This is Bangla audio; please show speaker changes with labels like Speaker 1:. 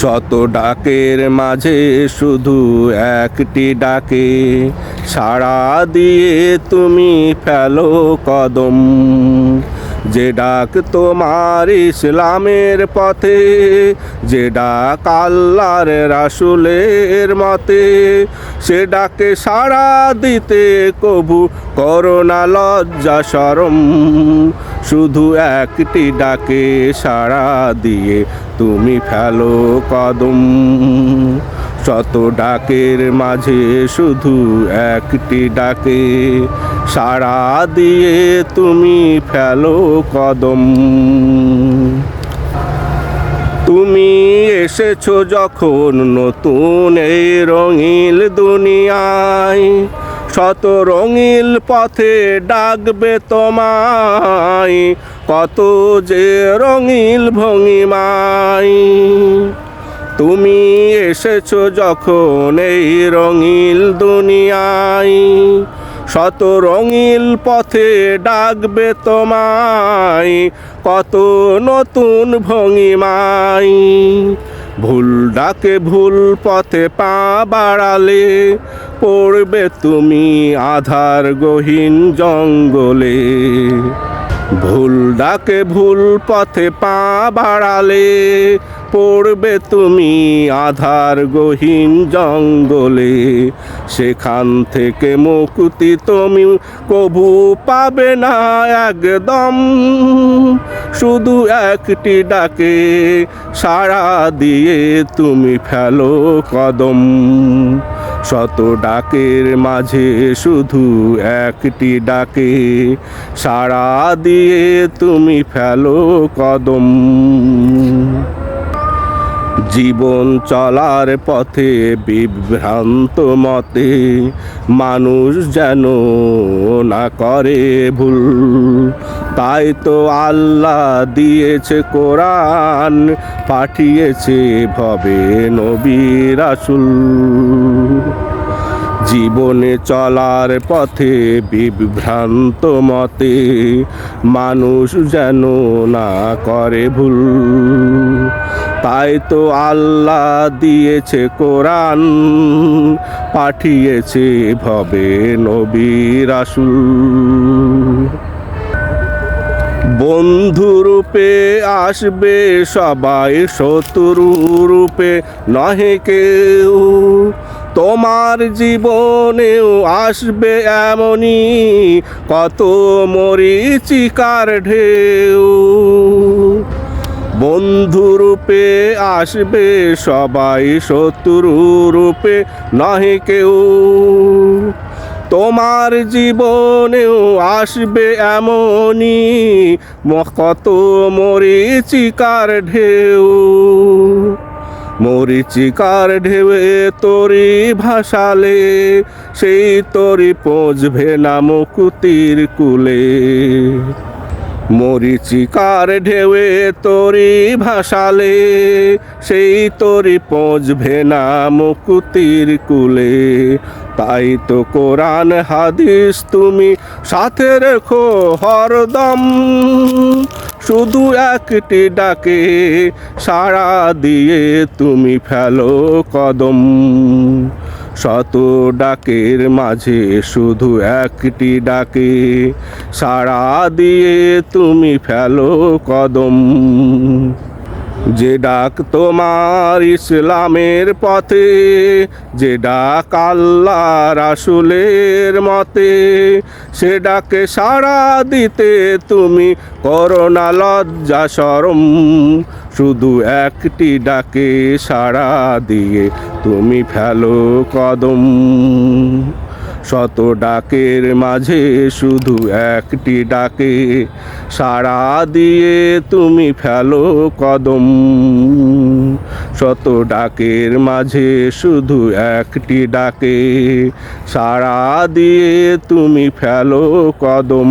Speaker 1: শত ডাকের মাঝে শুধু একটি ডাকে সাড়া দিয়ে তুমি ফেলো কদম। যে ডাক তোমার ইসলামের পথে, যে ডাক আল্লাহর রাসুলের মতে, সে ডাকে সাড়া দিতে কবু করোনা লজ্জা সরম শুধু একটি ডাকে সাড়া দিয়ে তুমি ফেলো কদম। শত ডাকের মাঝে শুধু একটি ডাকে সাড়া দিয়ে তুমি ফেলো কদম। তুমি এসেছ যখন নতুন এই রঙিল দুনিয়ায়, শত রঙিল পথে ডাকবে তোমায়, কত যে রঙিল ভঙ্গিমায়। তুমি এসেছ যখন এই রঙিল দুনিয়ায় শত রঙিল পথে ডাকবে তোমায়, কত নতুন ভঙ্গিমাই। ভুল ডাকে ভুল পথে পা বাড়ালে, পড়বে তুমি আধার গহীন জঙ্গলে। ভুল ডাকে ভুল পথে পা বাড়ালে পড়বে তুমি আধার গহীন জঙ্গলে। সেখান থেকে মুক্তি তুমি কবু পাবে না একদম। শুধু একটি ডাকে সাড়া দিয়ে তুমি ফেলো কদম। শত ডাকের মাঝে শুধু একটি ডাকে। সাড়া দিয়ে তুমি ফেলো কদম। জীবন চলার পথে বিভ্রান্ত মতে মানুষ যেন না করে ভুল। তাই তো আল্লাহ দিয়েছে কোরআন, পাঠিয়েছে ভবে নবী রাসুল। জীবনে চলার পথে বিভ্রান্ত মতে মানুষ যেন না করে ভুল। তাই তো আল্লাহ দিয়েছে কোরআন, পাঠিয়েছে ভবে নবী রাসুল। বন্ধুরূপে আসবে সবাই শত্রু রূপে, নহে কেউ তোমার জীবনেও আসবে এমনই কত মরিচিকার ঢেউ। বন্ধুরূপে আসবে সবাই, শত্রু রূপে নহে কেউ। তোমার জীবনেও আসবে এমনই কত মরিচিকার ঢেউ। মরিচিকার ঢেউয়ে তরি ভাসালে সেই তরি পৌঁছবে না মুকুতির কুলে। মরিচিকার ঢেউয়ে তরি ভাসালে, সেই তরি পৌঁছবে না মুকুতির কুলে। তাই তো কোরআন, হাদিস তুমি সাথে রেখো হরদম শুধু একটি ডাকে সাড়া দিয়ে তুমি ফেলো কদম। শত ডাকের মাঝে শুধু একটি ডাকে সাড়া দিয়ে তুমি ফেলো কদম। যে ডাক তোমার ইসলামের পথে, যে ডাক আল্লাহ রাসুলের মতে, সে ডাকে সাড়া দিতে তুমি করোনা লজ্জা সরম শুধু একটি ডাকে সাড়া দিয়ে তুমি ফেলো কদম। শত ডাকের মাঝে শুধু একটি ডাকে সাড়া দিয়ে তুমি ফেলো কদম। শত ডাকের মাঝে শুধু একটি ডাকে সাড়া দিয়ে তুমি ফেলো কদম।